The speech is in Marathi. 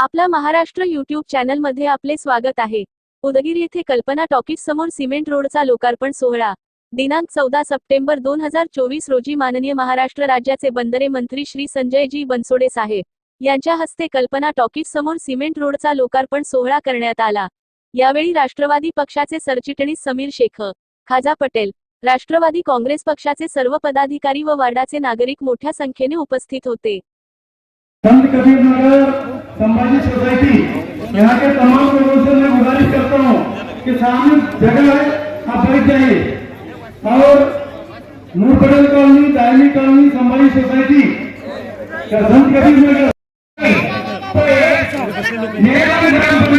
आपला महाराष्ट्र युट्यूब चॅनलमध्ये आपले स्वागत आहे. उदगीर येथे कल्पना टॉकीज समोर सिमेंट रोडचा लोकार्पण सोहळा. दिनांक चौदा सप्टेंबर दोन हजार चोवीस रोजी माननीय महाराष्ट्र राज्याचे बंदरे मंत्री श्री संजयजी बनसोडे साहेब यांच्या हस्ते कल्पना टॉकीज समोर सिमेंट रोडचा लोकार्पण सोहळा करण्यात आला. यावेळी राष्ट्रवादी पक्षाचे सरचिटणीस समीर शेख खाजा पटेल राष्ट्रवादी काँग्रेस पक्षाचे सर्व पदाधिकारी व वार्डाचे नागरिक मोठ्या संख्येने उपस्थित होते. संत कबीर संभाजी सोसाइटी, यहाँ के तमाम लोगों से मैं गुजारिश करता हूँ कि सामने जगह है, आप बैठ जाइए। और नूरपटल कॉलोनी दायमी कॉलोनी संभाजी सोसाइटी का नगर मेरा भी